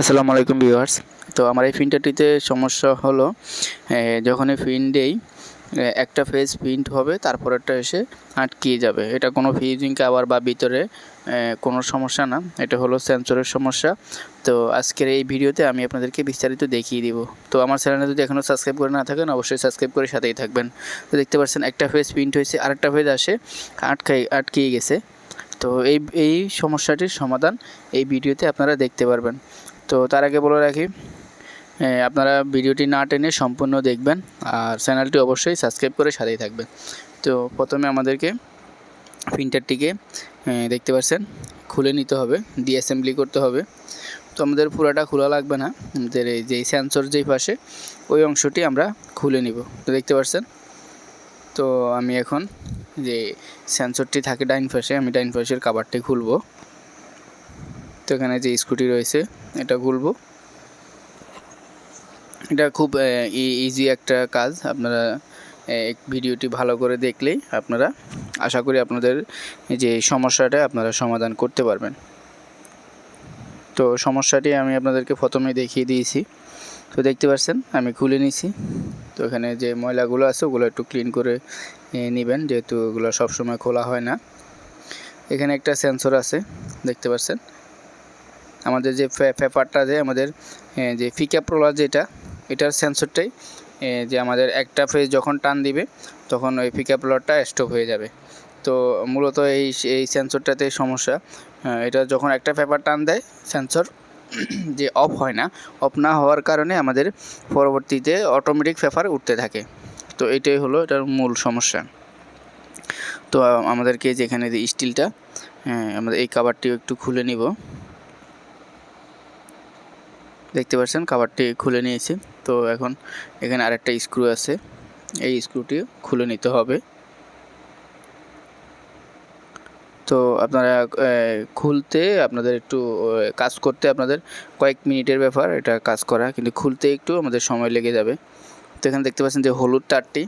আসসালামু আলাইকুম ভিউয়ার্স। তো আমার এই প্রিন্টারটিতে সমস্যা হলো এ, যখনই প্রিন্ট দেই একটা ফেজ প্রিন্ট হবে তারপরেরটা এসে আটকিয়ে যাবে। এটা কোনো ফিউজিং কাভার বা ভিতরে কোনো সমস্যা না। এটা হলো সেন্সরের সমস্যা। তো আজকের এই ভিডিওতে আমি আপনাদেরকে বিস্তারিত দেখিয়ে দিব। তো আমার চ্যানেলে যদি এখনও সাবস্ক্রাইব করে না থাকেন অবশ্যই সাবস্ক্রাইব করে সাথেই থাকবেন। তো দেখতে পাচ্ছেন একটা ফেজ প্রিন্ট হয়েছে আরেকটা ফেজ আসে আটকাই আটকিয়ে গেছে। তো এই এই সমস্যাটির সমাধান এই ভিডিওতে আপনারা দেখতে পারবেন। তো তার আগে বলে রাখি আপনারা ভিডিওটি না টেনে সম্পূর্ণ দেখবেন আর চ্যানেলটি অবশ্যই সাবস্ক্রাইব করে সাথেই থাকবেন। তো প্রথমে আমাদেরকে প্রিন্টারটিকে দেখতে পাচ্ছেন, খুলে নিতে হবে ডি অ্যাসেম্বলি করতে হবে। তো আমাদের পুরাটা খোলা লাগবে না, আমাদের এই যে সেন্সর যেই পাশে, ওই অংশটি আমরা খুলে নিব। তো দেখতে পাচ্ছেন, তো আমি এখন যে সেন্সরটি থাকে ডাইন পাশে, আমি ডাইন পাশের কাভারটি খুলবো। তো এখানে যে স্কুটি রয়েছে, এটা খুলবো। এটা খুব ইজি একটা কাজ। আপনারা ভিডিওটি ভালো করে দেখলেই আপনারা, আশা করি আপনাদের যে সমস্যাটা, আপনারা সমাধান করতে পারবেন। তো সমস্যাটি আমি আপনাদেরকে প্রথমে দেখিয়ে দিয়েছি। তো দেখতে পাচ্ছেন, আমি খুলে নিয়েছি তো এখানে যে ময়লাগুলো আছে, ওগুলো একটু ক্লিন করে নেবেন, যেহেতু ওগুলো সবসময় খোলা হয় না। এখানে একটা সেন্সর আছে, দেখতে পাচ্ছেন? আমাদের যে পেপারটা যে আমাদের যে ফিকা প্রোলার যেটা, এটার সেন্সরটাই যে আমাদের একটা ফেজ যখন টান দিবে, তখন ওই ফিকা প্রোলারটা স্টপ হয়ে যাবে। তো মূলত এই এই সেন্সরটাতে সমস্যা এটা যখন একটা পেপার টান দেয় সেন্সর যে অফ হয় না অফ না হওয়ার কারণে আমাদের পরবর্তীতে অটোমেটিক পেপার উঠতে থাকে। তো এটাই হলো এটার মূল সমস্যা। তো আমাদেরকে যেখানে স্টিলটা আমাদের এই কাভারটিও একটু খুলে নিব। দেখতে পাচ্ছেন কাভারটি খুলে নিয়েছি। তো এখন এখানে আরেকটা স্ক্রু আছে। এই স্ক্রুটি খুলে নিতে হবে। তো আপনারা খুলতে আপনাদের একটু কাজ করতে আপনাদের কয়েক মিনিটের ব্যাপার এটা কাজ করা কিন্তু খুলতে একটু আমাদের সময় লেগে যাবে। তো এখানে দেখতে পাচ্ছেন যে হলুদ তারটি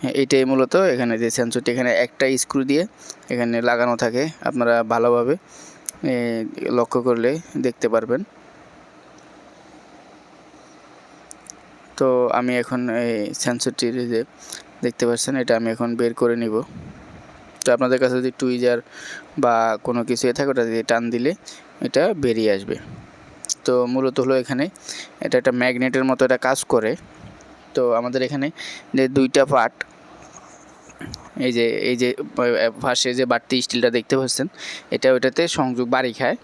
হ্যাঁ, এইটাই মূলত এখানে যে সেন্সরটি এখানে একটা স্ক্রু দিয়ে এখানে লাগানো থাকে। আপনারা ভালোভাবে লক্ষ্য করলে দেখতে পারবেন। তো আমি এখন এই সেন্সরটির যে দেখতে পাচ্ছেন, এটা আমি এখন বের করে নিব। তো আপনাদের কাছে যদি টুইজার বা কোনো কিছু এ থাকে, ওটা যদি টান দিলে এটা বেরিয়ে আসবে। তো মূলত হলো এখানে এটা একটা ম্যাগনেটের মতো এটা কাজ করে। তো আমাদের এখানে যে দুইটা পার্ট এই যে এই যে পাশে যে বাড়তি স্টিলটা দেখতে পাচ্ছেন, এটা ওইটাতে সংযোগ বাড়ি খায়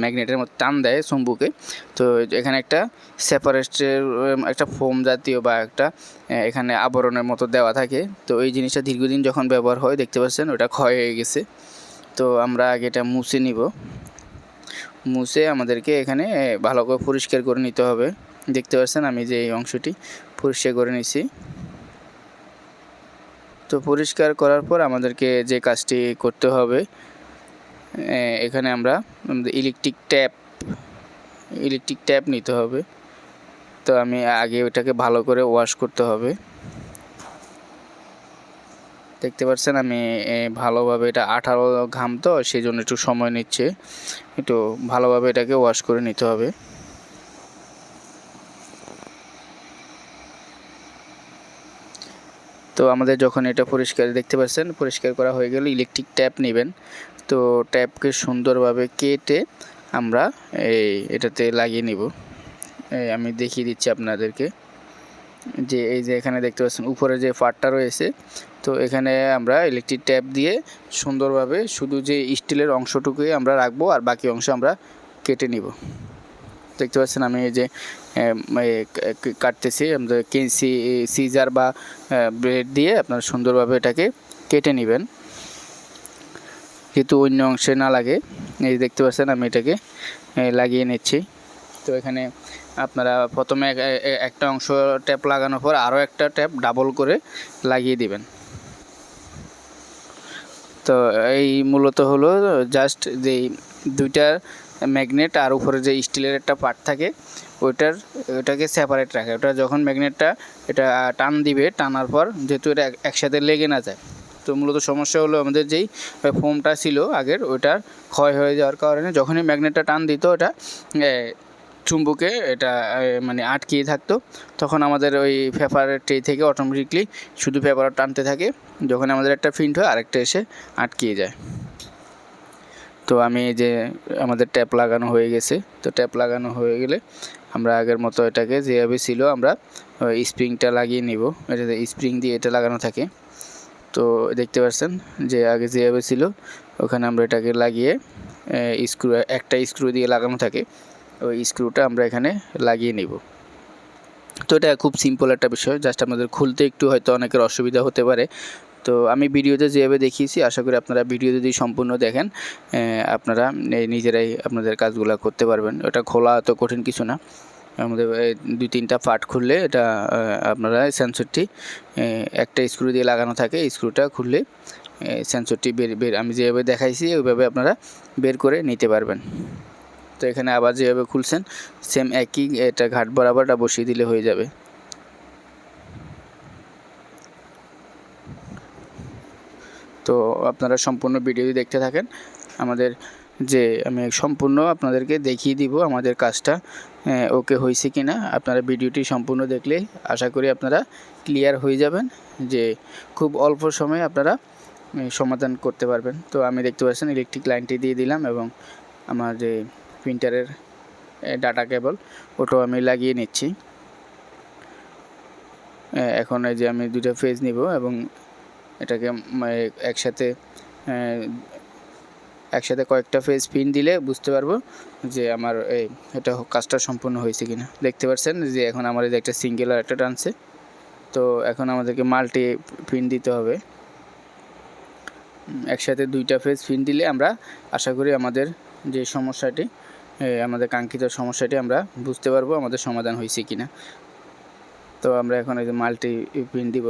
ম্যাগনেটের মতো টান দেয় চুম্বুকে। তো এখানে একটা সেপারেটের একটা ফোম জাতীয় বা একটা এখানে আবরণের মতো দেওয়া থাকে। তো এই জিনিসটা দীর্ঘদিন যখন ব্যবহার হয়, দেখতে পাচ্ছেন ওটা ক্ষয় হয়ে গেছে। তো আমরা আগে এটা মুছে নিব। মুছে আমাদেরকে এখানে ভালো করে পরিষ্কার করে নিতে হবে। দেখতে পাচ্ছেন আমি যে এই অংশটি পরিষ্কার করে নিছি তো পরিষ্কার করার পর আমাদেরকে যে কাজটি করতে হবে এখানে আমরা ইলেকট্রিক ট্যাপ ইলেকট্রিক ট্যাপ নিতে হবে। তো আমি আগে ওটাকে ভালো করে ওয়াশ করতে হবে। দেখতে পাচ্ছেন আমি ভালোভাবে এটা আঠারো ঘাম তো সেই জন্য একটু সময় নিচ্ছে। একটু ভালোভাবে এটাকে ওয়াশ করে নিতে হবে। তো আমাদের যখন এটা পরিষ্কার, দেখতে পাচ্ছেন? পরিষ্কার করা হয়ে গেলে ইলেকট্রিক ট্যাপ নেবেন। তো ট্যাপকে সুন্দরভাবে কেটে আমরা এই এটাতে লাগিয়ে নিব। আমি দেখিয়ে দিচ্ছি আপনাদেরকে। যে এই যে এখানে দেখতে পাচ্ছেন, উপরে যে ফাটটা রয়েছে, তো এখানে আমরা ইলেকট্রিক ট্যাপ দিয়ে সুন্দরভাবে শুধু যে স্টিলের অংশটুকুই আমরা রাখব, আর বাকি অংশ আমরা কেটে নিব। দেখতে পাচ্ছেন আমি এই যে কাটতেছি আমাদের কেসি সিজার বা ব্লেড দিয়ে আপনারা সুন্দরভাবে এটাকে কেটে নেবেন। যেহেতু অন্য অংশে না লাগে, এই দেখতে পাচ্ছেন আমি এটাকে লাগিয়ে নিচ্ছি। তো এখানে আপনারা প্রথমে একটা অংশ ট্যাপ লাগানোর পর আরও একটা ট্যাপ ডাবল করে লাগিয়ে দিবেন। তো এই মূলত হলো জাস্ট যেই দুইটা ম্যাগনেট আর উপরে যে স্টিলের একটা পার্ট থাকে, ওইটার ওটাকে সেপারেট রাখে। ওটা যখন ম্যাগনেটটা এটা টান দিবে, টানার পর যেহেতু এটা একসাথে লেগে না যায়, তো মূলত সমস্যা হলো আমাদের যেই ফোমটা ছিল আগের, ওইটার ক্ষয় হয়ে যাওয়ার কারণে যখনই ম্যাগনেটটা টান দিত, ওটা চুম্বুকে এটা মানে আটকিয়ে থাকতো। তখন আমাদের ওই পেপারের ট্রে থেকে অটোমেটিকলি শুধু পেপার টানতে থাকে যখন আমাদের একটা ফিন্ট হয়, আরেকটা এসে আটকিয়ে যায়। তো আমি এই যে আমাদের ট্যাপ লাগানো হয়ে গেছে, তো ট্যাপ লাগানো হয়ে গেলে আমরা আগের মতো এটাকে যেভাবে ছিল আমরা স্প্রিংটা লাগিয়ে নিব। এটাতে স্প্রিং দিয়ে এটা লাগানো থাকে। তো দেখতে পাচ্ছেন যে আগে যেভাবে ছিল, ওখানে আমরা এটাকে লাগিয়ে স্ক্রু, একটা স্ক্রু দিয়ে লাগানো থাকে। ওই স্ক্রুটা আমরা এখানে লাগিয়ে নিব। তো এটা খুব সিম্পল একটা বিষয় জাস্ট আমাদের খুলতে একটু হয়তো অনেকের অসুবিধা হতে পারে। তো আমি ভিডিওতে যেভাবে দেখিয়েছি, আশা করি আপনারা ভিডিও যদি সম্পূর্ণ দেখেন আপনারা নিজেরাই আপনাদের কাজগুলো করতে পারবেন। এটা খোলা এত কঠিন কিছু না। আমাদের দুই তিনটা পার্ট খুললে এটা আপনারা সেন্সরটি একটা স্ক্রু দিয়ে লাগানো থাকে স্ক্রুটা খুললে সেন্সরটি বের বের, আমি যেভাবে দেখাইছি, ওইভাবে আপনারা বের করে নিতে পারবেন। তো এখানে আবার যেভাবে খুলছেন সেম একই, এটা ঘাট বরাবরটা বসিয়ে দিলে হয়ে যাবে। তো আপনারা সম্পূর্ণ ভিডিও দেখতে থাকেন। আমাদের যে আমি সম্পূর্ণ আপনাদেরকে দেখিয়ে দিব আমাদের কাজটা ওকে হয়েছে কি না আপনারা ভিডিওটি সম্পূর্ণ দেখলে আশা করি আপনারা ক্লিয়ার হয়ে যাবেন যে খুব অল্প সময়ে আপনারা সমাধান করতে পারবেন। তো আমি দেখতে পাচ্ছেন ইলেকট্রিক লাইনটি দিয়ে দিলাম এবং আমার যে প্রিন্টারের ডাটা কেবল ওটাও আমি লাগিয়ে নিচ্ছি। এখন এই যে আমি দুটো ফেজ নিব এবং এটাকে একসাথে একসাথে কয়েকটা ফেজ পিন দিলে বুঝতে পারব যে আমার এই এটা কাজটা সম্পূর্ণ হয়েছে কিনা। দেখতে পাচ্ছেন যে এখন যে একটা সিঙ্গেল আর একটা টানছে, তো এখন আমাদেরকে মাল্টি পিন দিতে হবে। একসাথে দুইটা ফেজ পিন দিলে আমরা আশা করি আমাদের যে সমস্যাটি আমাদের কাঙ্ক্ষিত সমস্যাটি আমরা বুঝতে পারব আমাদের সমাধান হয়েছে কিনা। তো আমরা এখন এই যে মাল্টি পিন দিব।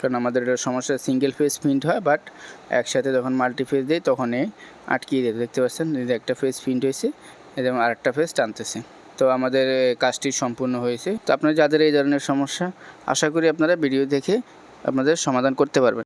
কারণ আমাদের এটা সমস্যা সিঙ্গেল ফেজ প্রিন্ট হয় বাট একসাথে যখন মাল্টি ফেজ দিই তখন এ আটকিয়ে দেয়। দেখতে পাচ্ছেন যদি একটা ফেজ প্রিন্ট হয়েছে এবং আরেকটা ফেজ টানতেছে। তো আমাদের কাজটি সম্পূর্ণ হয়েছে। তো আপনার যাদের এই ধরনের সমস্যা, আশা করি আপনারা ভিডিও দেখে আপনাদের সমাধান করতে পারবেন।